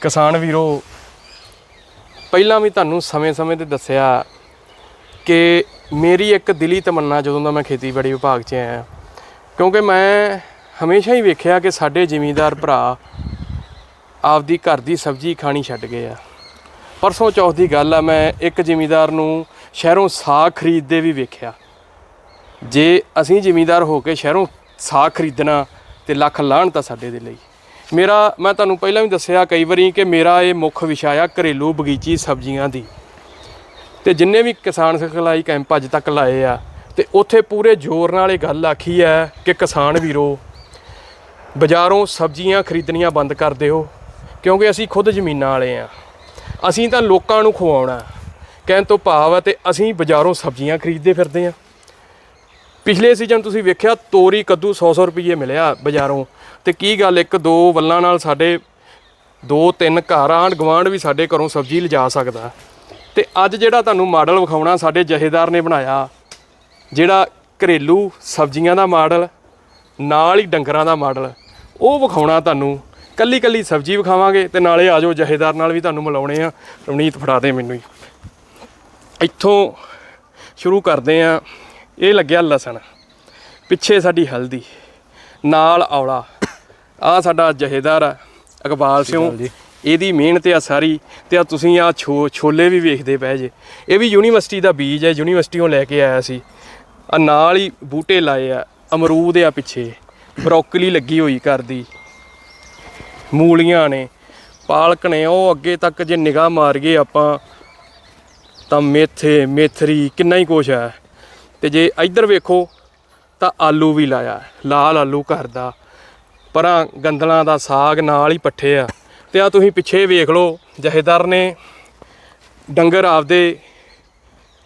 ਕਿਸਾਨ ਵੀਰੋ, ਪਹਿਲਾਂ ਵੀ ਤੁਹਾਨੂੰ ਸਮੇਂ-ਸਮੇਂ ਤੇ ਦੱਸਿਆ ਕਿ ਮੇਰੀ ਇੱਕ ਦਿਲੀ ਤਮੰਨਾ ਜਦੋਂ ਦਾ ਮੈਂ ਖੇਤੀਬਾੜੀ ਵਿਭਾਗ 'ਚ ਆਇਆ, ਕਿਉਂਕਿ ਮੈਂ ਹਮੇਸ਼ਾ ਹੀ ਵੇਖਿਆ ਕਿ ਸਾਡੇ ਜ਼ਿਮੀਂਦਾਰ ਭਰਾ ਆਪਦੀ ਘਰ ਦੀ ਸਬਜ਼ੀ ਖਾਣੀ ਛੱਡ ਗਏ ਆ। ਪਰਸੋਂ ਚੌਥ ਦੀ ਗੱਲ ਆ, ਮੈਂ ਇੱਕ ਜ਼ਿਮੀਂਦਾਰ ਨੂੰ ਸ਼ਹਿਰੋਂ ਸਾਗ ਖਰੀਦਦੇ ਵੀ ਵੇਖਿਆ। ਜੇ ਅਸੀਂ ਜ਼ਿਮੀਂਦਾਰ ਹੋ ਕੇ ਸ਼ਹਿਰੋਂ ਸਾਗ ਖਰੀਦਣਾ ਤੇ ਲੱਖ ਲਾਹਣ ਤਾਂ ਸਾਡੇ ਦੇ ਲਈ। ਮੇਰਾ, ਮੈਂ ਤੁਹਾਨੂੰ ਪਹਿਲਾਂ ਵੀ ਦੱਸਿਆ ਕਈ ਵਾਰੀ ਕਿ ਮੇਰਾ ਇਹ ਮੁੱਖ ਵਿਸ਼ਾ ਆ ਘਰੇਲੂ ਬਗੀਚੀ ਸਬਜ਼ੀਆਂ ਦੀ। ਤੇ ਜਿੰਨੇ ਵੀ ਕਿਸਾਨ ਸਿਖਲਾਈ ਕੈਂਪ ਅੱਜ ਤੱਕ ਲਾਏ ਆ, ਤੇ ਉੱਥੇ ਪੂਰੇ ਜ਼ੋਰ ਨਾਲ ਇਹ ਗੱਲ ਆਖੀ ਹੈ ਕਿ ਕਿਸਾਨ ਵੀਰੋ, ਬਾਜ਼ਾਰੋਂ ਸਬਜ਼ੀਆਂ ਖਰੀਦਣੀਆਂ ਬੰਦ ਕਰ ਦਿਓ, ਕਿਉਂਕਿ ਅਸੀਂ ਖੁਦ ਜ਼ਮੀਨਾਂ ਵਾਲੇ ਆ। ਅਸੀਂ ਤਾਂ ਲੋਕਾਂ ਨੂੰ ਖਵਾਉਣਾ, ਕਹਿਣ ਤੋਂ ਭਾਵ ਹੈ ਤੇ ਅਸੀਂ ਬਾਜ਼ਾਰੋਂ ਸਬਜ਼ੀਆਂ ਖਰੀਦਦੇ ਫਿਰਦੇ ਆ। ਪਿਛਲੇ ਸੀਜ਼ਨ ਤੁਸੀਂ ਵੇਖਿਆ, ਤੋਰੀ ਕੱਦੂ 100-100 ਰੁਪਏ ਮਿਲਿਆ ਬਾਜ਼ਾਰੋਂ। ਤੇ ਕੀ ਗੱਲ, ਇੱਕ ਦੋ ਵੱਲਾਂ ਨਾਲ ਸਾਡੇ ਦੋ ਤਿੰਨ ਘਰ ਆਂਢ ਗਵਾਂਢ ਵੀ ਸਾਡੇ ਘਰੋਂ ਸਬਜ਼ੀ ਲਿਜਾ ਸਕਦਾ। ਤੇ ਅੱਜ ਜਿਹੜਾ ਤੁਹਾਨੂੰ ਮਾਡਲ ਵਿਖਾਉਣਾ, ਸਾਡੇ ਜਹੇਦਾਰ ਨੇ ਬਣਾਇਆ, ਜਿਹੜਾ ਘਰੇਲੂ ਸਬਜ਼ੀਆਂ ਦਾ ਮਾਡਲ, ਨਾਲ ਹੀ ਡੰਗਰਾਂ ਦਾ ਮਾਡਲ, ਉਹ ਵਿਖਾਉਣਾ ਤੁਹਾਨੂੰ। ਕੱਲੀ ਕੱਲੀ ਸਬਜ਼ੀ ਵਿਖਾਵਾਂਗੇ ਤੇ ਨਾਲੇ ਆਜੋ ਜਹੇਦਾਰ ਨਾਲ ਵੀ ਤੁਹਾਨੂੰ ਮਿਲਾਉਣੇ ਆ। ਰਵਨੀਤ, ਫੜਾ ਦੇ ਮੈਨੂੰ ਹੀ। ਇੱਥੋਂ ਸ਼ੁਰੂ ਕਰਦੇ ਆ। ਇਹ ਲੱਗਿਆ ਲਸਣ ਪਿੱਛੇ ਸਾਡੀ ਹਲਦੀ ਨਾਲ ਔਲਾ। ਆ ਸਾਡਾ ਜਹੇਦਾਰ ਆ ਇਕਬਾਲ ਸਿੰਘ। ਇਹਦੀ ਮਿਹਨਤ ਆ ਸਾਰੀ ਤੇ ਆ ਤੁਸੀਂ ਆ ਛੋਲੇ ਵੀ ਵੇਖਦੇ ਪਏ ਜੇ। ਇਹ ਵੀ ਯੂਨੀਵਰਸਿਟੀ ਦਾ ਬੀਜ ਹੈ ਯੂਨੀਵਰਸਿਟੀੋਂ ਲੈ ਕੇ ਆਇਆ ਸੀ। ਆ ਨਾਲ ਹੀ ਬੂਟੇ ਲਾਏ ਆ ਅਮਰੂਦ ਆ ਪਿੱਛੇ। ਬਰੋਕਲੀ ਲੱਗੀ ਹੋਈ ਕਰਦੀ ਮੂਲੀਆਂ ਨੇ ਪਾਲਕ ਨੇ ਉਹ ਅੱਗੇ ਤੱਕ ਜੇ ਨਿਗਾਹ ਮਾਰੀਏ ਆਪਾਂ ਤਾਂ ਮੇਥੇ ਮੇਥਰੀ ਕਿੰਨਾ ਹੀ ਕੁਛ ਹੈ ਤੇ ਜੇ ਇੱਧਰ ਵੇਖੋ ਤਾਂ ਆਲੂ ਵੀ ਲਾਇਆ, ਲਾਲ ਆਲੂ ਘਰ ਦਾ। ਪਰਾਂ ਗੰਦਲਾਂ ਦਾ ਸਾਗ ਨਾਲ ਹੀ ਪੱਠੇ ਆ। ਤੇ ਆ ਤੁਸੀਂ ਪਿੱਛੇ ਵੇਖ ਲਓ, ਜਹੇਦਾਰ ਨੇ ਡੰਗਰ ਆਪਦੇ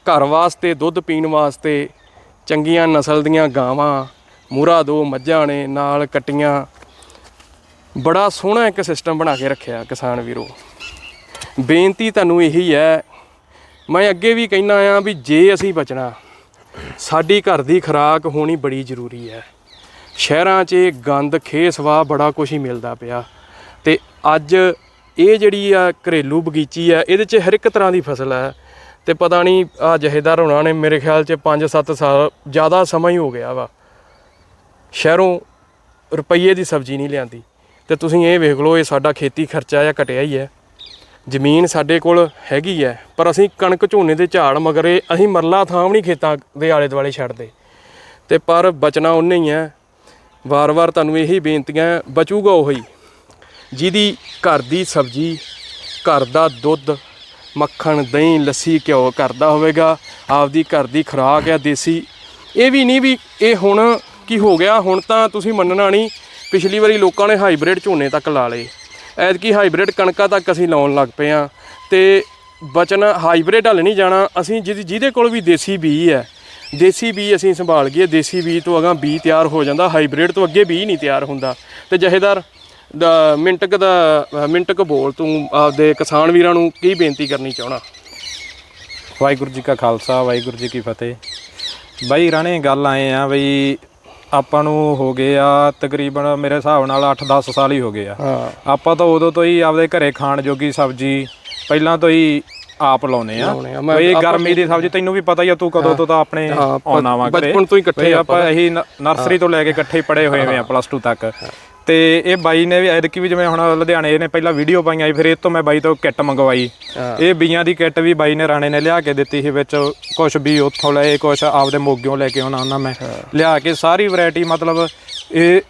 ਘਰ ਵਾਸਤੇ, ਦੁੱਧ ਪੀਣ ਵਾਸਤੇ ਚੰਗੀਆਂ ਨਸਲ ਦੀਆਂ ਗਾਵਾਂ ਮੂਰਾ ਦੋ, ਮੱਝਾਂ ਨੇ, ਨਾਲ ਕਟੀਆਂ। ਬੜਾ ਸੋਹਣਾ ਇੱਕ ਸਿਸਟਮ ਬਣਾ ਕੇ ਰੱਖਿਆ ਕਿਸਾਨ ਵੀਰੋ। ਬੇਨਤੀ ਤੁਹਾਨੂੰ ਇਹੀ ਹੈ, ਮੈਂ ਅੱਗੇ ਵੀ ਕਹਿਣਾ ਆ ਵੀ ਜੇ ਅਸੀਂ ਬਚਣਾ ਸਾਡੀ ਘਰ ਦੀ ਖੁਰਾਕ ਹੋਣੀ ਬੜੀ ਜ਼ਰੂਰੀ ਹੈ। ਸ਼ਹਿਰਾਂ 'ਚ ਇਹ ਗੰਦ ਖੇਸਵਾ ਬੜਾ ਕੁਝ ਹੀ ਮਿਲਦਾ ਪਿਆ। ਤੇ ਅੱਜ ਇਹ ਜਿਹੜੀ ਆ ਘਰੇਲੂ ਬਗੀਚੀ ਆ, ਇਹਦੇ 'ਚ ਹਰ ਇੱਕ ਤਰ੍ਹਾਂ ਦੀ ਫਸਲ ਹੈ। ਤੇ ਪਤਾ ਨਹੀਂ, ਆ ਜਹੇਦਾਰ ਹੋਣਾ ਨੇ ਮੇਰੇ ਖਿਆਲ 'ਚ 5-7 ਸਾਲ, ਜ਼ਿਆਦਾ ਸਮਾਂ ਹੀ ਹੋ ਗਿਆ ਵਾ। ਸ਼ਹਿਰੋਂ ਰੁਪਈਏ ਦੀ ਸਬਜ਼ੀ ਨਹੀਂ ਲਿਆਂਦੀ। ਤੇ ਤੁਸੀਂ ਇਹ ਵੇਖ ਲਓ, ਇਹ ਸਾਡਾ ਖੇਤੀ ਖਰਚਾ ਜਾਂ ਘਟਿਆ ਹੀ ਹੈ। ਜ਼ਮੀਨ ਸਾਡੇ ਕੋਲ ਹੈਗੀ ਹੈ, ਪਰ ਅਸੀਂ ਕਣਕ ਝੋਨੇ ਦੇ ਝਾੜ ਮਗਰੇ ਅਸੀਂ ਮਰਲਾ ਥਾਂ ਵੀ ਨਹੀਂ ਖੇਤਾਂ ਦੇ ਆਲੇ ਦੁਆਲੇ ਛੱਡਦੇ। ਤੇ ਪਰ ਬਚਣਾ ਉਹਨੇ ਹੀ ਹੈ। ਵਾਰ-ਵਾਰ ਤੁਹਾਨੂੰ ਇਹੀ ਬੇਨਤੀਆਂ, ਬਚੂਗਾ ਉਹੀ। ਜਿਹਦੀ ਘਰ ਦੀ ਸਬਜ਼ੀ, ਘਰ ਦਾ ਦੁੱਧ, ਮੱਖਣ, ਦਹੀਂ, ਲੱਸੀ, ਘਿਓ ਕਰਦਾ ਹੋਵੇਗਾ, ਆਪਦੀ ਘਰ ਦੀ ਖੁਰਾਕ ਹੈ ਦੇਸੀ। ਇਹ ਵੀ ਨਹੀਂ ਵੀ ਇਹ ਹੁਣ ਕੀ ਹੋ ਗਿਆ, ਹੁਣ ਤਾਂ ਤੁਸੀਂ ਮੰਨਣਾ ਨਹੀਂ, ਪਿਛਲੀ ਵਾਰੀ ਲੋਕਾਂ ਨੇ ਹਾਈਬ੍ਰਿਡ ਝੋਨੇ ਤੱਕ ਲਾ ਲਏ। ਐਤਕੀ ਹਾਈਬ੍ਰਿਡ ਕਣਕਾਂ ਤੱਕ ਅਸੀਂ ਲਾਉਣ ਲੱਗ ਪਏ ਆ ਤੇ ਬਚਨ ਹਾਈਬ੍ਰਿਡ ਹਲ ਨਹੀਂ ਜਾਣਾ, ਅਸੀਂ ਜਿਹਦੀ ਜਿਹਦੇ ਕੋਲ ਵੀ ਦੇਸੀ ਬੀਜ ਹੈ, ਦੇਸੀ ਬੀਜ ਅਸੀਂ ਸੰਭਾਲ ਗਏ, ਦੇਸੀ ਬੀਜ ਤੋਂ ਅਗਾਂ ਬੀਜ ਤਿਆਰ ਹੋ ਜਾਂਦਾ, ਹਾਈਬ੍ਰਿਡ ਤੋਂ ਅੱਗੇ ਬੀਜ ਨਹੀਂ ਤਿਆਰ ਹੁੰਦਾ। ਤੇ ਜਹੇਦਾਰ, ਦਾ, ਮਿੰਟਕ ਦਾ, ਮਿੰਟਕ ਬੋਲ ਤੂੰ ਆਪਦੇ ਕਿਸਾਨ ਵੀਰਾਂ ਨੂੰ ਕੀ ਬੇਨਤੀ ਕਰਨੀ ਚਾਹਣਾ ਵਾਹਿਗੁਰੂ ਜੀ ਕਾ ਖਾਲਸਾ, ਵਾਹਿਗੁਰੂ ਜੀ ਕੀ ਫਤਿਹ। ਬਾਈ ਰਾਣੇ, ਗੱਲ ਆਏ ਆ ਬਈ ਆਪਾਂ ਨੂੰ ਹੋ ਗਏ ਆ ਤਕਰੀਬਨ ਮੇਰੇ ਹਿਸਾਬ ਨਾਲ 8-10 ਸਾਲ ਹੀ ਹੋ ਗਏ ਆ। ਹਾਂ। ਆਪਾਂ ਤਾਂ ਉਦੋਂ ਤੋਂ ਹੀ ਆਪਦੇ ਘਰੇ ਖਾਣ ਜੋਗੀ ਸਬਜ਼ੀ ਪਹਿਲਾਂ ਤੋਂ ਹੀ ਆਪ ਲਾਉਨੇ ਆ। ਲਾਉਣੇ ਆ। ਮੈਂ- ਬਈ ਆਪਾਂ ਗਰਮੀ ਦੀ ਸਬਜ਼ੀ ਤੈਨੂੰ ਵੀ ਪਤਾ ਹੀ ਆ ਤੂੰ ਕਦੋਂ ਤੋਂ ਤਾਂ ਆਪਣੇ ਆਉਣਾ ਵਾ ਘਰੇ। ਬਚਪਨ ਤੋਂ ਹੀ ਇਕੱਠੇ ਬਈ ਆਪਾਂ ਇਹੀ ਨ- ਨਰਸਰੀ ਤੋਂ ਲੈ ਕੇ ਇਕੱਠੇ ਹੀ ਪੜੇ ਹੋਏ ਹੋਏ ਆ ਪਲੱਸ 2 ਤੱਕ। ਤੇ ਇਹ ਬਾਈ ਨੇ ਵੀ ਐਤਕੀ ਵੀ ਜਿਵੇਂ ਹੁਣ ਲੁਧਿਆਣੇ ਨੇ ਪਹਿਲਾਂ ਵੀਡੀਓ ਪਾਈਆਂ ਸੀ ਫਿਰ ਇਹ ਤੋਂ ਮੈਂ ਬਾਈ ਤੋਂ ਕਿੱਟ ਮੰਗਵਾਈ। ਇਹ ਬੀਆਂ ਦੀ ਕਿੱਟ ਵੀ ਬਾਈ ਨੇ ਰਾਣੇ ਨੇ ਲਿਆ ਕੇ ਦਿੱਤੀ ਸੀ ਵਿੱਚ। ਕੁਝ ਵੀ ਉੱਥੋਂ ਲਏ ਕੁਝ ਆਪਦੇ ਮੋਗਿਓਂ ਲੈ ਕੇ ਆਉਣਾ ਉਹਨਾਂ ਮੈਂ ਲਿਆ ਕੇ ਸਾਰੀ ਵੈਰਾਈਟੀ ਮਤਲਬ ਇਹ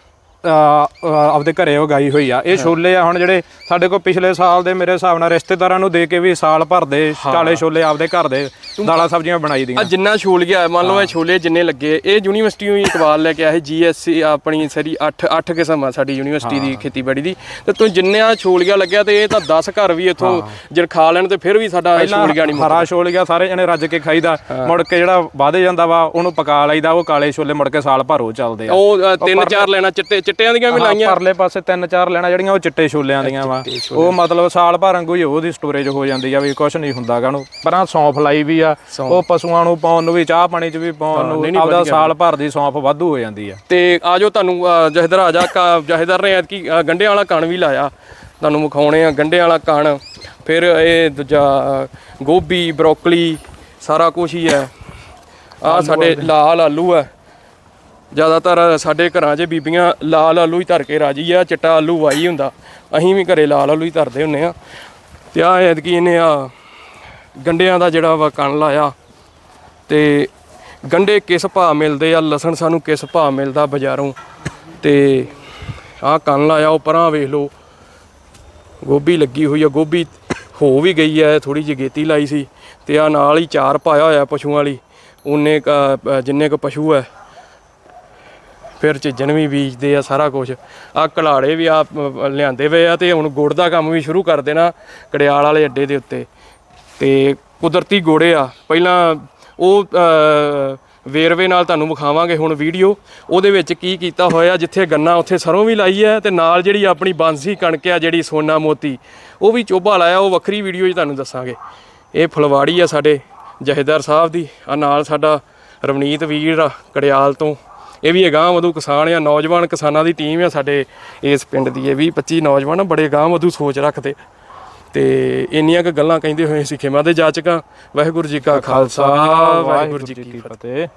ਆਪਦੇ ਘਰੇ ਉਗਾਈ ਹੋਈ ਆ। ਇਹ ਛੋਲੇ ਆ ਹੁਣ ਜਿਹੜੇ ਸਾਡੇ ਕੋਲ ਪਿਛਲੇ ਸਾਲ ਦੇ ਮੇਰੇ ਹਿਸਾਬ ਨਾਲ ਰਿਸ਼ਤੇਦਾਰਾਂ ਨੂੰ ਦੇ ਕੇ ਵੀ ਸਾਲ ਭਰ ਦੇ ਕਾਲੇ ਛੋਲੇ ਆਪਦੇ ਘਰ ਦੇ ਦਾਲਾਂ ਸਬਜ਼ੀਆਂ ਬਣਾਈ ਆ ਦੀਆਂ ਜਿੰਨਾ ਛੋਲ ਗਿਆ ਮੰਨ ਲਓ ਇਹ ਛੋਲੇ ਜਿੰਨੇ ਲੱਗੇ ਇਹ ਯੂਨੀਵਰਸਿਟੀੋਂ ਹੀ ਇਕਬਾਲ ਲੈ ਕੇ ਆਏ ਜੀਐਸਸੀ ਆਪਣੀ ਸਾਰੀ 8 8 ਕਿਸਮ ਆ ਸਾਡੀ ਯੂਨੀਵਰਸਿਟੀ ਦੀ ਖੇਤੀਬਾੜੀ ਦੀ। ਤੇ ਤੂੰ ਜਿੰਨਿਆਂ ਛੋਲੀਆ ਲੱਗਿਆ ਤੇ ਇਹ ਤਾਂ 10 ਘਰ ਵੀ ਇੱਥੋਂ ਜਦ ਖਾ ਲੈਣ ਤੇ ਫਿਰ ਵੀ ਸਾਡਾ ਛੋਲੀਆ ਨਹੀਂ ਹਰਾ ਛੋਲੀਆ ਸਾਰੇ ਜਣੇ ਰੱਜ ਕੇ ਖਾਈਦਾ। ਮੁੜ ਕੇ ਜਿਹੜਾ ਵਾਧੇ ਜਾਂਦਾ ਵਾ ਉਹਨੂੰ ਪਕਾ ਲਈਦਾ ਉਹ ਕਾਲੇ ਛੋਲੇ ਮੁੜ ਕੇ ਸਾਲ ਭਰ ਉਹ ਚੱਲਦੇ ਆ। ਉਹ ਤਿੰਨ ਚਾਰ ਲੈਣਾ ਚਿੱਟੇ ਚਿੱਟਿਆਂ ਦੀਆਂ ਵੀ ਲਾਈਆਂ। ਪਰਲੇ ਪਾਸੇ ਤਿੰਨ ਚਾਰ ਲੈਣਾ ਜਿਹੜੀਆਂ ਉਹ ਚਿੱਟੇ ਛੋਲਿਆਂ ਦੀਆਂ ਵਾ। ਉਹ ਮਤਲਬ ਸਾਲ ਭਰ ਵਾਂਗੂ ਹੀ ਉਹਦੀ ਸਟੋਰੇਜ ਹੋ ਜਾਂਦੀ ਆ ਵੀ ਕੁਝ ਨਹੀਂ ਹੁੰਦਾਗਾ ਉਹਨੂੰ। ਪਰਾਂ ਸੌਂਫ ਲਾਈ ਵੀ ਆ ਉਹ ਪਸ਼ੂਆਂ ਨੂੰ ਪਾਉਣ ਨੂੰ ਵੀ ਚਾਹ ਪਾਣੀ 'ਚ ਵੀ ਪਾਉਣ ਨੂੰ ਆਪਦਾ ਸਾਲ ਭਰ ਦੀ ਸੌਂਫ ਵਾਧੂ ਹੋ ਜਾਂਦੀ ਆ। ਤੇ ਆਜੋ ਤੁਹਾਨੂੰ ਜਹੇਦਾਰ ਆ ਜਾ ਕਾ- ਜਹੇਦਾਰ ਨੇ ਐਤਕੀ ਅ, ਗੰਢਿਆਂ ਵਾਲਾ ਕਣ ਵੀ ਲਾਇਆ। ਤੁਹਾਨੂੰ ਵਿਖਾਉਣੇ ਆ ਗੰਢਿਆਂ ਵਾਲਾ ਕਣ। ਫਿਰ ਇਹ ਦੂਜਾ ਗੋਭੀ ਬਰੋਕਲੀ ਸਾਰਾ ਕੁਝ ਹੀ ਹੈ। ਆ ਸਾਡੇ ਲਾਲ ਆਲੂ ਹੈ ਜ਼ਿਆਦਾਤਰ ਸਾਡੇ ਘਰਾਂ 'ਚ ਬੀਬੀਆਂ ਲਾਲ ਆਲੂ ਹੀ ਧਰ ਕੇ ਰਾਜੀ ਆ, ਚਿੱਟਾ ਆਲੂ ਵਾਈ ਹੁੰਦਾ। ਅਸੀਂ ਵੀ ਘਰੇ ਲਾਲ ਆਲੂ ਹੀ ਧਰਦੇ ਹੁੰਨੇ ਆ। ਤੇ ਆ ਐਤਕੀ ਇਹਨੇ ਆ ਗੰਡਿਆਂ ਦਾ ਜਿਹੜਾ ਵਾ ਕਣ ਲਾਇਆ ਤੇ ਗੰਡੇ ਕਿਸ ਭਾਅ ਮਿਲਦੇ ਆ, ਲਸਣ ਸਾਨੂੰ ਕਿਸ ਭਾਅ ਮਿਲਦਾ ਬਾਜ਼ਾਰੋਂ। ਤੇ ਆਹ ਕਣ ਲਾਇਆ ਉਹ ਪਰਾਂ ਵੇਖ ਲਓ। ਗੋਭੀ ਲੱਗੀ ਹੋਈ ਆ, ਗੋਭੀ ਹੋ ਵੀ ਗਈ ਐ ਥੋੜੀ ਜਿਹੀ ਗੇਤੀ ਲਾਈ ਸੀ। ਤੇ ਆ ਨਾਲ ਹੀ ਚਾਰ ਪਾਇਆ ਹੋਇਆ ਪਸ਼ੂਆਂ ਵਾਲੀ। ਉਨੇ ਕ ਜਿੰਨੇ ਕ ਪਸ਼ੂ ਐ ਫਿਰ ਝਿੱਜਣ ਵੀ ਬੀਜਦੇ ਆ ਸਾਰਾ ਕੁਝ ਆ ਕਲਾੜੇ ਵੀ ਆ ਅ, ਲਿਆਂਦੇ ਵੇ ਆ ਤੇ ਹੁਣ ਗੁੜ ਦਾ ਕੰਮ ਵੀ ਸ਼ੁਰੂ ਕਰ ਦੇਣਾ ਕੜਿਆਲ ਵਾਲੇ ਅੱਡੇ ਦੇ ਉੱਤੇ। ਤੇ ਕੁਦਰਤੀ ਗੋੜੇ ਆ। ਪਹਿਲਾਂ ਉਹ ਵੇਰਵੇ ਨਾਲ ਤੁਹਾਨੂੰ ਵਿਖਾਵਾਂਗੇ ਹੁਣ ਵੀਡੀਓ। ਉਹਦੇ ਵਿੱਚ ਕੀ ਕੀਤਾ ਹੋਇਆ ਜਿੱਥੇ ਗੰਨਾ ਉੱਥੇ ਸਰੋਂ ਵੀ ਲਾਈ ਹੈ ਤੇ ਨਾਲ ਜਿਹੜੀ ਆਪਣੀ ਬਾਂਸੀ ਕਣਕ ਆ ਜਿਹੜੀ ਸੋਨਾ ਮੋਤੀ ਉਹ ਵੀ ਚੋਭਾ ਲਾਇਆ। ਉਹ ਵੱਖਰੀ ਵੀਡੀਓ 'ਚ ਤੁਹਾਨੂੰ ਦੱਸਾਂਗੇ। ਇਹ ਫਲਵਾੜੀ ਆ ਸਾਡੇ ਜਹੇਦਾਰ ਸਾਹਿਬ ਦੀ। ਆ ਨਾਲ ਸਾਡਾ ਰਵਨੀਤ ਵੀਰ ਆ ਕੜਿਆਲ ਤੋਂ। ਇਹ ਵੀ ਅਗਾਂਹ ਵਧੂ ਕਿਸਾਨ ਆ ਨੌਜਵਾਨ ਕਿਸਾਨਾਂ ਦੀ ਟੀਮ ਆ ਸਾਡੇ ਇਸ ਪਿੰਡ ਦੀ। ਇਹ ਵੀ 25 ਨੌਜਵਾਨ ਬੜੇ ਅਗਾਂਹ ਵਧੂ ਸੋਚ ਰੱਖਦੇ। ਤੇ ਇੰਨੀਆਂ ਕੁ ਗੱਲਾਂ ਕਹਿੰਦੇ ਹੋਏ ਸਿੱਖੇਵਾਂ ਦੇ ਜਾਚਕਾਂ। ਵਾਹਿਗੁਰੂ ਜੀ ਕਾ ਖਾਲਸਾ ਵਾਹਿਗੁਰੂ ਜੀ ਕੀ ਫਤਿਹ।